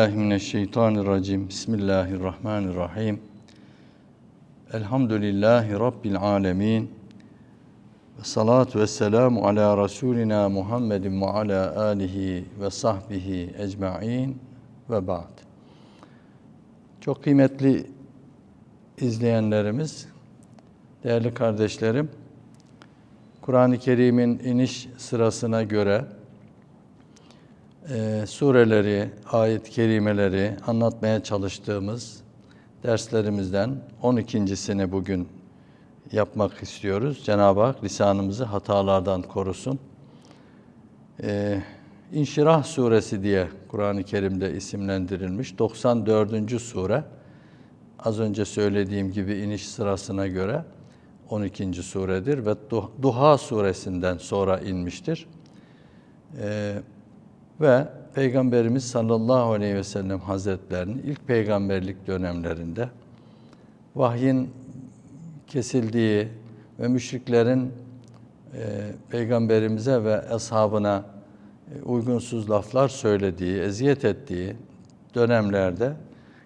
billahi mineşşeytanirracim. Bismillahirrahmanirrahim. Elhamdülillahi Rabbil alemin. Ve salatu ve selamu ala Resulina Muhammedin ve ala alihi ve sahbihi ecma'in ve ba'd. Çok kıymetli izleyenlerimiz, değerli kardeşlerim, Kur'an-ı Kerim'in iniş sırasına göre e, sureleri, ayet-i kerimeleri anlatmaya çalıştığımız derslerimizden 12.sini bugün yapmak istiyoruz. Cenab-ı Hak lisanımızı hatalardan korusun. Ee, İnşirah suresi diye Kur'an-ı Kerim'de isimlendirilmiş 94. sure. Az önce söylediğim gibi iniş sırasına göre 12. suredir ve Duha suresinden sonra inmiştir. Ee, ve Peygamberimiz sallallahu aleyhi ve sellem hazretlerinin ilk peygamberlik dönemlerinde vahyin kesildiği ve müşriklerin e, peygamberimize ve ashabına e, uygunsuz laflar söylediği, eziyet ettiği dönemlerde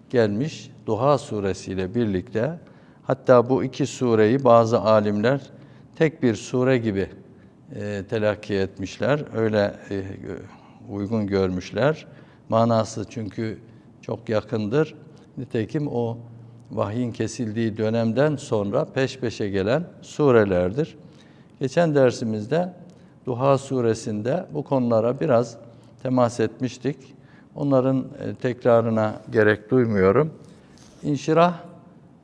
gelmiş Duha suresiyle birlikte hatta bu iki sureyi bazı alimler tek bir sure gibi e, telakki etmişler. Öyle e, uygun görmüşler. Manası çünkü çok yakındır. Nitekim o vahyin kesildiği dönemden sonra peş peşe gelen surelerdir. Geçen dersimizde Duha suresinde bu konulara biraz temas etmiştik. Onların e, tekrarına gerek duymuyorum. İnşirah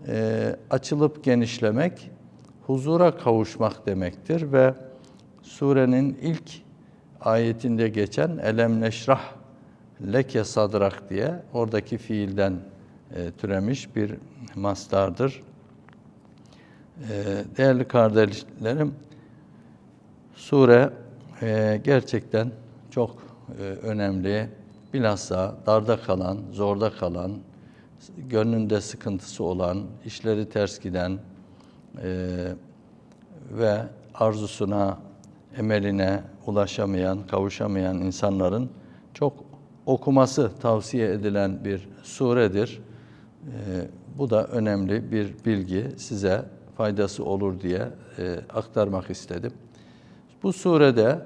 e, açılıp genişlemek, huzura kavuşmak demektir ve surenin ilk ayetinde geçen elem neşrah leke sadrak diye oradaki fiilden e, türemiş bir mastardır. E, değerli kardeşlerim, sure e, gerçekten çok e, önemli. Bilhassa darda kalan, zorda kalan, gönlünde sıkıntısı olan, işleri ters giden e, ve arzusuna, emeline ulaşamayan, kavuşamayan insanların çok okuması tavsiye edilen bir suredir. E, bu da önemli bir bilgi size faydası olur diye e, aktarmak istedim. Bu surede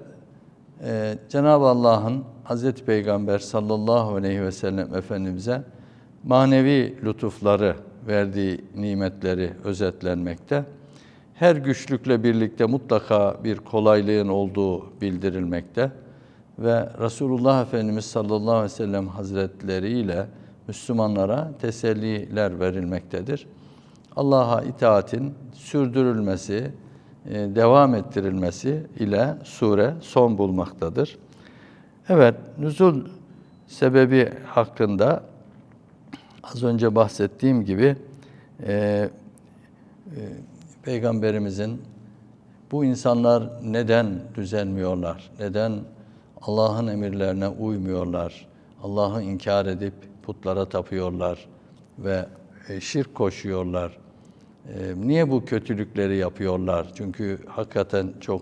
e, Cenab-ı Allah'ın Hz. Peygamber sallallahu aleyhi ve sellem Efendimiz'e manevi lütufları, verdiği nimetleri özetlenmekte. Her güçlükle birlikte mutlaka bir kolaylığın olduğu bildirilmekte ve Resulullah Efendimiz sallallahu aleyhi ve sellem hazretleri ile Müslümanlara teselliler verilmektedir. Allah'a itaatin sürdürülmesi, e, devam ettirilmesi ile sure son bulmaktadır. Evet, nüzul sebebi hakkında az önce bahsettiğim gibi e, e, Peygamberimizin bu insanlar neden düzelmiyorlar, neden Allah'ın emirlerine uymuyorlar, Allah'ı inkar edip putlara tapıyorlar ve e, şirk koşuyorlar. E, niye bu kötülükleri yapıyorlar? Çünkü hakikaten çok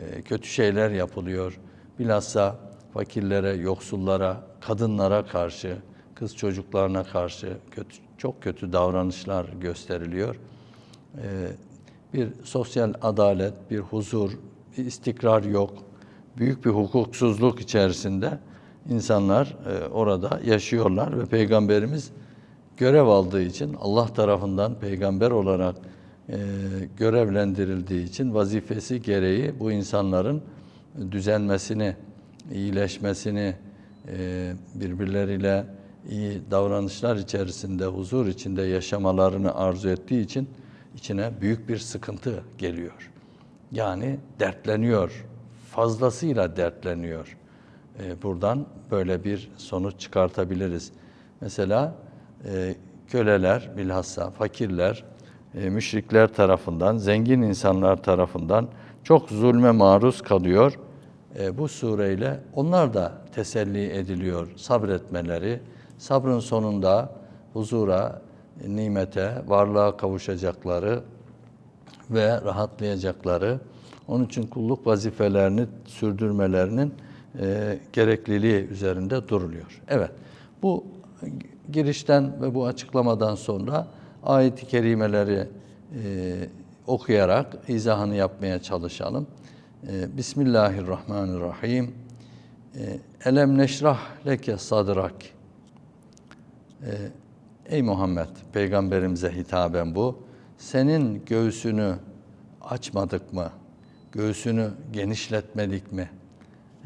e, kötü şeyler yapılıyor. Bilhassa fakirlere, yoksullara, kadınlara karşı, kız çocuklarına karşı kötü, çok kötü davranışlar gösteriliyor. Bir sosyal adalet, bir huzur, bir istikrar yok. Büyük bir hukuksuzluk içerisinde insanlar orada yaşıyorlar ve Peygamberimiz görev aldığı için Allah tarafından peygamber olarak e, görevlendirildiği için vazifesi gereği bu insanların düzenmesini, iyileşmesini, e, birbirleriyle iyi davranışlar içerisinde, huzur içinde yaşamalarını arzu ettiği için içine büyük bir sıkıntı geliyor. Yani dertleniyor, fazlasıyla dertleniyor. E, buradan böyle bir sonuç çıkartabiliriz. Mesela e, köleler, bilhassa fakirler, e, müşrikler tarafından, zengin insanlar tarafından çok zulme maruz kalıyor. E, bu sureyle onlar da teselli ediliyor sabretmeleri, sabrın sonunda huzura, nimete, varlığa kavuşacakları ve rahatlayacakları, onun için kulluk vazifelerini sürdürmelerinin e, gerekliliği üzerinde duruluyor. Evet, Bu girişten ve bu açıklamadan sonra ayet-i kerimeleri e, okuyarak izahını yapmaya çalışalım. E, Bismillahirrahmanirrahim. E, Elem neşrah leke sadrak. E, ey Muhammed, peygamberimize hitaben bu. Senin göğsünü açmadık mı? Göğsünü genişletmedik mi?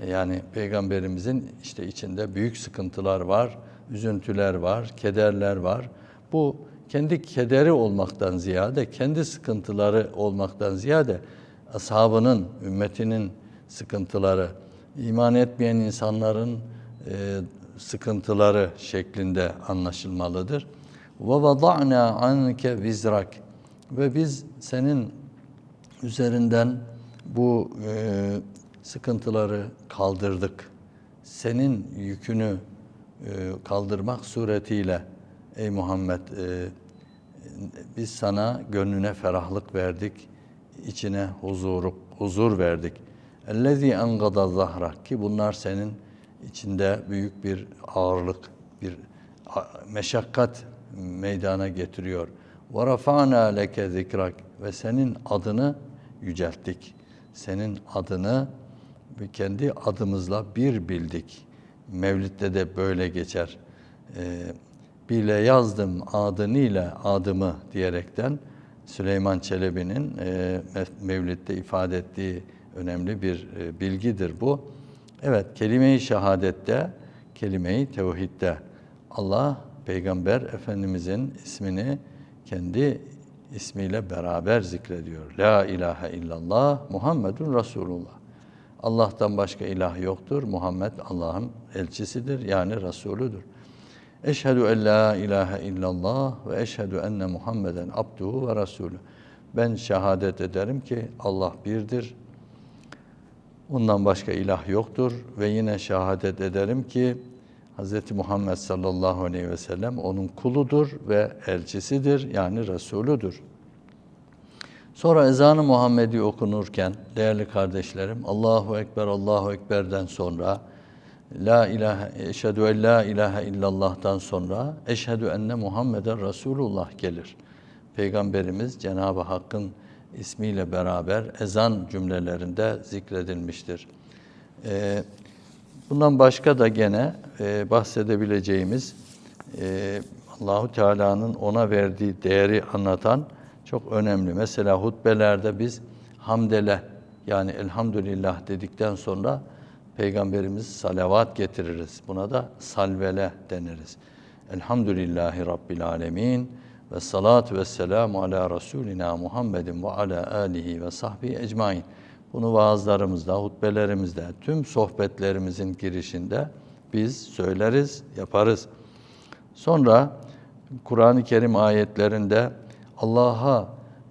E, Yani peygamberimizin işte içinde büyük sıkıntılar var, üzüntüler var, kederler var. Bu kendi kederi olmaktan ziyade, kendi sıkıntıları olmaktan ziyade ashabının, ümmetinin sıkıntıları, iman etmeyen insanların e, sıkıntıları şeklinde anlaşılmalıdır. Ve vada'na anke vizrak ve biz senin üzerinden bu e, sıkıntıları kaldırdık. Senin yükünü e, kaldırmak suretiyle ey Muhammed e, biz sana gönlüne ferahlık verdik, içine huzuru, huzur verdik. Ellezî engada zahrak ki bunlar senin içinde büyük bir ağırlık, bir meşakkat meydana getiriyor. Rafa'na leke zikrak ve senin adını yücelttik. Senin adını ve kendi adımızla bir bildik. Mevlid'de de böyle geçer. Ee, bile yazdım adını ile adımı diyerekten Süleyman Çelebi'nin e, Mev- Mevlid'de ifade ettiği önemli bir e, bilgidir bu. Evet, kelime-i şehadette, kelime-i tevhidde Allah Peygamber Efendimizin ismini kendi ismiyle beraber zikrediyor. La ilahe illallah Muhammedun Resulullah. Allah'tan başka ilah yoktur. Muhammed Allah'ın elçisidir yani Resulüdür. Eşhedü en la ilahe illallah ve eşhedü enne Muhammeden abduhu ve resulü. Ben şehadet ederim ki Allah birdir. Ondan başka ilah yoktur ve yine şehadet ederim ki Hz. Muhammed sallallahu aleyhi ve sellem onun kuludur ve elçisidir yani Resulüdür. Sonra ezanı Muhammedi okunurken değerli kardeşlerim Allahu Ekber Allahu Ekber'den sonra La ilahe eşhedü en la ilahe illallah'tan sonra eşhedü enne Muhammeden Resulullah gelir. Peygamberimiz Cenab-ı Hakk'ın ismiyle beraber ezan cümlelerinde zikredilmiştir. Ee, bundan başka da gene e, bahsedebileceğimiz e, Allahu Teala'nın ona verdiği değeri anlatan çok önemli. Mesela hutbelerde biz hamdele yani elhamdülillah dedikten sonra Peygamberimiz salavat getiririz. Buna da salvele deniriz. Elhamdülillahi Rabbil alemin ve salatu ve selamu ala Resulina Muhammedin ve ala alihi ve sahbihi ecmain. Bunu vaazlarımızda, hutbelerimizde, tüm sohbetlerimizin girişinde biz söyleriz, yaparız. Sonra Kur'an-ı Kerim ayetlerinde Allah'a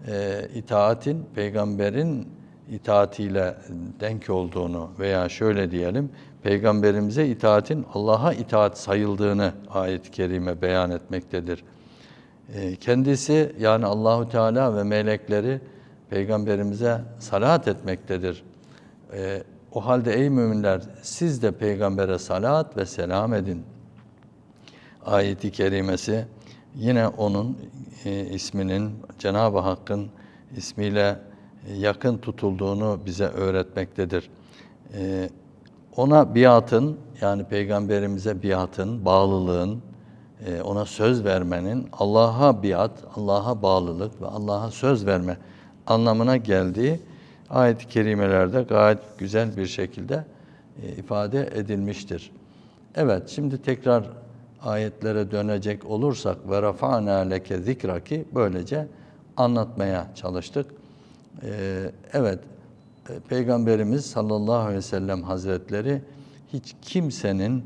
e, itaatin peygamberin itaatiyle denk olduğunu veya şöyle diyelim peygamberimize itaatin Allah'a itaat sayıldığını ayet-i kerime beyan etmektedir. E, kendisi yani Allahu Teala ve melekleri peygamberimize salat etmektedir. E, o halde ey müminler siz de peygambere salat ve selam edin. Ayeti kerimesi yine onun e, isminin Cenab-ı Hakk'ın ismiyle e, yakın tutulduğunu bize öğretmektedir. E, ona biatın yani peygamberimize biatın, bağlılığın, ona söz vermenin Allah'a biat, Allah'a bağlılık ve Allah'a söz verme anlamına geldiği ayet-i kerimelerde gayet güzel bir şekilde e, ifade edilmiştir. Evet, şimdi tekrar ayetlere dönecek olursak ve rafa'na leke zikraki böylece anlatmaya çalıştık. Ee, evet, e, Peygamberimiz sallallahu aleyhi ve sellem hazretleri hiç kimsenin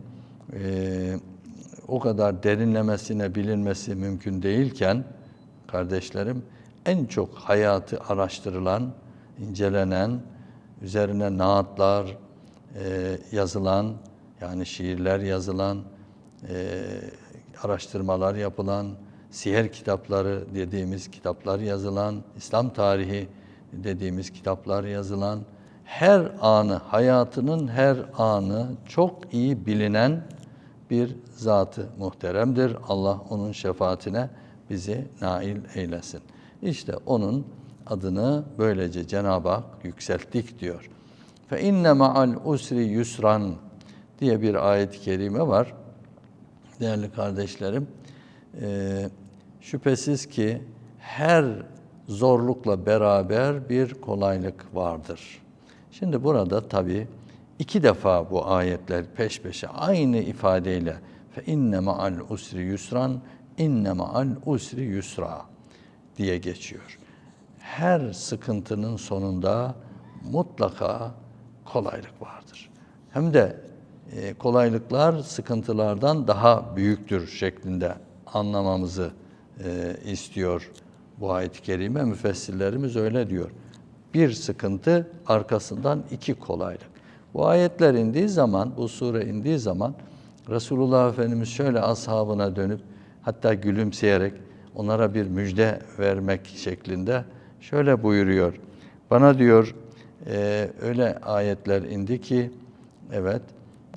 e, o kadar derinlemesine bilinmesi mümkün değilken kardeşlerim en çok hayatı araştırılan, incelenen, üzerine naatlar e, yazılan, yani şiirler yazılan, e, araştırmalar yapılan, siyer kitapları dediğimiz kitaplar yazılan, İslam tarihi dediğimiz kitaplar yazılan, her anı, hayatının her anı çok iyi bilinen bir zatı muhteremdir. Allah onun şefaatine bizi nail eylesin. İşte onun adını böylece Cenab-ı Hak yükselttik diyor. Fe inne ma'al usri yusran diye bir ayet-i kerime var. Değerli kardeşlerim, e, şüphesiz ki her zorlukla beraber bir kolaylık vardır. Şimdi burada tabi iki defa bu ayetler peş peşe aynı ifadeyle fe inne ma'al usri yusran inne ma'al usri yusra diye geçiyor. Her sıkıntının sonunda mutlaka kolaylık vardır. Hem de e, kolaylıklar sıkıntılardan daha büyüktür şeklinde anlamamızı e, istiyor bu ayet-i kerime. Müfessirlerimiz öyle diyor. Bir sıkıntı arkasından iki kolaylık. Bu ayetler indiği zaman, bu sure indiği zaman Resulullah Efendimiz şöyle ashabına dönüp hatta gülümseyerek onlara bir müjde vermek şeklinde şöyle buyuruyor. Bana diyor e, öyle ayetler indi ki evet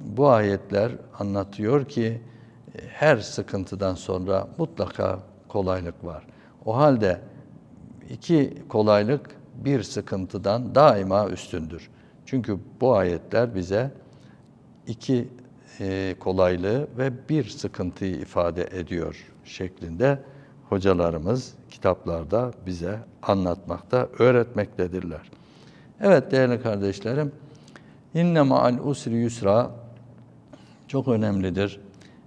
bu ayetler anlatıyor ki her sıkıntıdan sonra mutlaka kolaylık var. O halde iki kolaylık bir sıkıntıdan daima üstündür. Çünkü bu ayetler bize iki e, kolaylığı ve bir sıkıntıyı ifade ediyor şeklinde hocalarımız kitaplarda bize anlatmakta, öğretmektedirler. Evet değerli kardeşlerim, inne ma'al usri yusra çok önemlidir.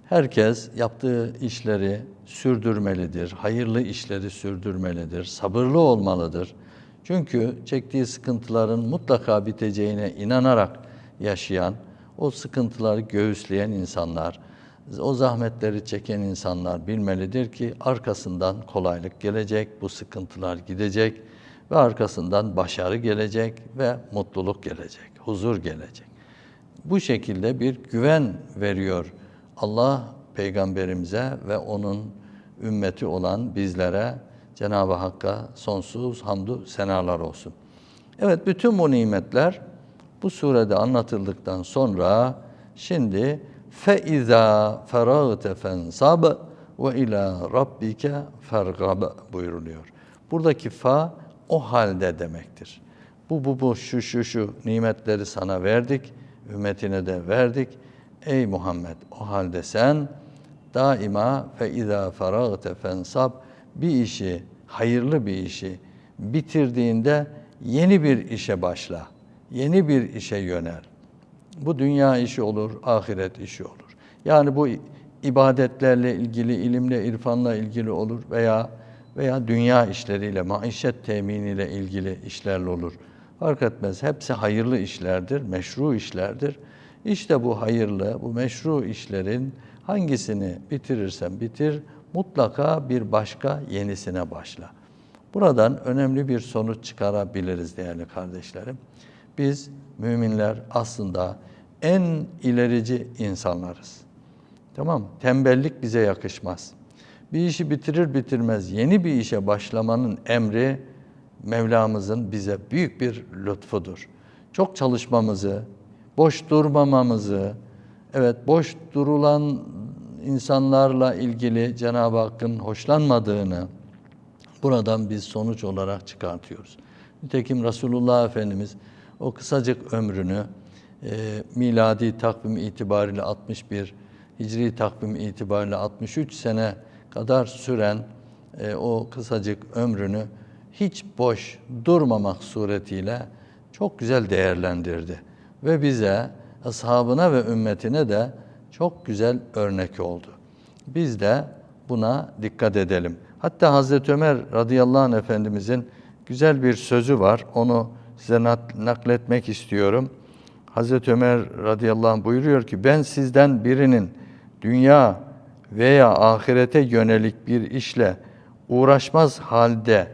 Herkes yaptığı işleri sürdürmelidir, hayırlı işleri sürdürmelidir, sabırlı olmalıdır. Çünkü çektiği sıkıntıların mutlaka biteceğine inanarak yaşayan, o sıkıntıları göğüsleyen insanlar, o zahmetleri çeken insanlar bilmelidir ki arkasından kolaylık gelecek, bu sıkıntılar gidecek ve arkasından başarı gelecek ve mutluluk gelecek, huzur gelecek. Bu şekilde bir güven veriyor Allah peygamberimize ve onun ümmeti olan bizlere Cenab-ı Hakk'a sonsuz hamdü senalar olsun. Evet bütün bu nimetler bu surede anlatıldıktan sonra şimdi feiza feragte fensab ve ila rabbike fergab buyuruluyor. Buradaki fa o halde demektir. Bu bu bu şu şu şu nimetleri sana verdik, ümmetine de verdik. Ey Muhammed o halde sen daima fe iza feragte fensab bir işi, hayırlı bir işi bitirdiğinde yeni bir işe başla. Yeni bir işe yönel. Bu dünya işi olur, ahiret işi olur. Yani bu ibadetlerle ilgili, ilimle, irfanla ilgili olur veya veya dünya işleriyle, maişet teminiyle ilgili işlerle olur. Fark etmez. Hepsi hayırlı işlerdir, meşru işlerdir. İşte bu hayırlı, bu meşru işlerin hangisini bitirirsen bitir, mutlaka bir başka yenisine başla. Buradan önemli bir sonuç çıkarabiliriz değerli kardeşlerim. Biz müminler aslında en ilerici insanlarız. Tamam mı? Tembellik bize yakışmaz. Bir işi bitirir bitirmez yeni bir işe başlamanın emri Mevlamızın bize büyük bir lütfudur. Çok çalışmamızı, boş durmamamızı, evet boş durulan insanlarla ilgili Cenab-ı Hakk'ın hoşlanmadığını buradan biz sonuç olarak çıkartıyoruz. Nitekim Resulullah Efendimiz o kısacık ömrünü e, miladi takvim itibariyle 61, hicri takvim itibariyle 63 sene kadar süren e, o kısacık ömrünü hiç boş durmamak suretiyle çok güzel değerlendirdi. Ve bize, ashabına ve ümmetine de çok güzel örnek oldu. Biz de buna dikkat edelim. Hatta Hazreti Ömer radıyallahu anh efendimizin güzel bir sözü var. Onu size nakletmek istiyorum. Hazreti Ömer radıyallahu anh buyuruyor ki ben sizden birinin dünya veya ahirete yönelik bir işle uğraşmaz halde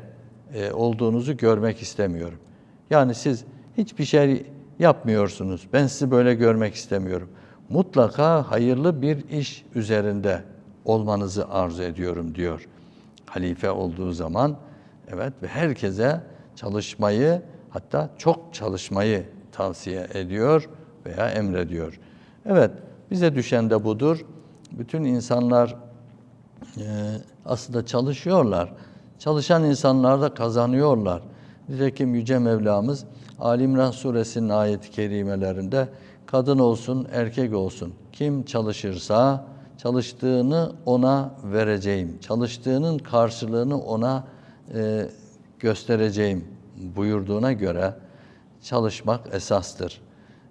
e, olduğunuzu görmek istemiyorum. Yani siz hiçbir şey yapmıyorsunuz. Ben sizi böyle görmek istemiyorum. Mutlaka hayırlı bir iş üzerinde olmanızı arzu ediyorum diyor. Halife olduğu zaman evet ve herkese çalışmayı hatta çok çalışmayı tavsiye ediyor veya emrediyor. Evet bize düşen de budur. Bütün insanlar e, aslında çalışıyorlar. Çalışan insanlar da kazanıyorlar. Nitekim Yüce Mevlamız Ali İmran suresinin ayet-i kerimelerinde kadın olsun erkek olsun kim çalışırsa çalıştığını ona vereceğim. Çalıştığının karşılığını ona e, göstereceğim buyurduğuna göre çalışmak esastır.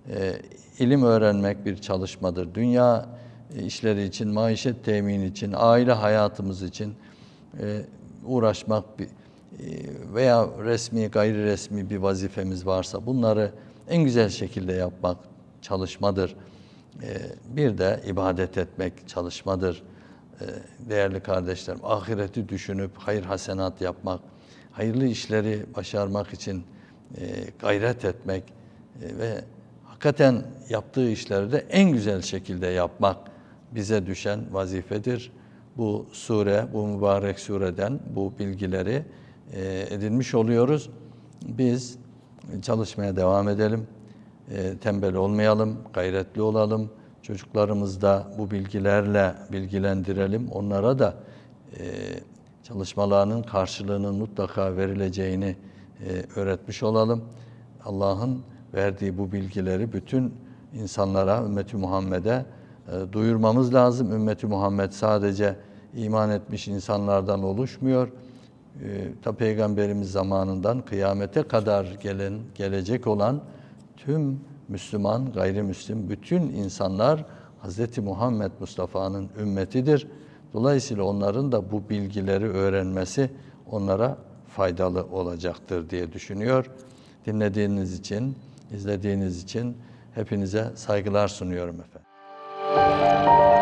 E, ilim öğrenmek bir çalışmadır. Dünya işleri için, maişet temini için, aile hayatımız için e, uğraşmak bir- e, veya resmi, gayri resmi bir vazifemiz varsa bunları en güzel şekilde yapmak çalışmadır. E, bir de ibadet etmek çalışmadır. E, değerli kardeşlerim, ahireti düşünüp hayır hasenat yapmak, hayırlı işleri başarmak için e, gayret etmek e, ve hakikaten yaptığı işleri de en güzel şekilde yapmak bize düşen vazifedir. Bu sure, bu mübarek sureden bu bilgileri e, edinmiş oluyoruz. Biz çalışmaya devam edelim. E, tembel olmayalım, gayretli olalım. Çocuklarımızı da bu bilgilerle bilgilendirelim. Onlara da e, çalışmalarının karşılığının mutlaka verileceğini e, öğretmiş olalım. Allah'ın verdiği bu bilgileri bütün insanlara, ümmeti Muhammed'e e, duyurmamız lazım. Ümmeti Muhammed sadece iman etmiş insanlardan oluşmuyor. E, ta Peygamberimiz zamanından kıyamete kadar gelen gelecek olan tüm Müslüman, gayrimüslim bütün insanlar Hz. Muhammed Mustafa'nın ümmetidir. Dolayısıyla onların da bu bilgileri öğrenmesi onlara faydalı olacaktır diye düşünüyor. Dinlediğiniz için, izlediğiniz için hepinize saygılar sunuyorum efendim.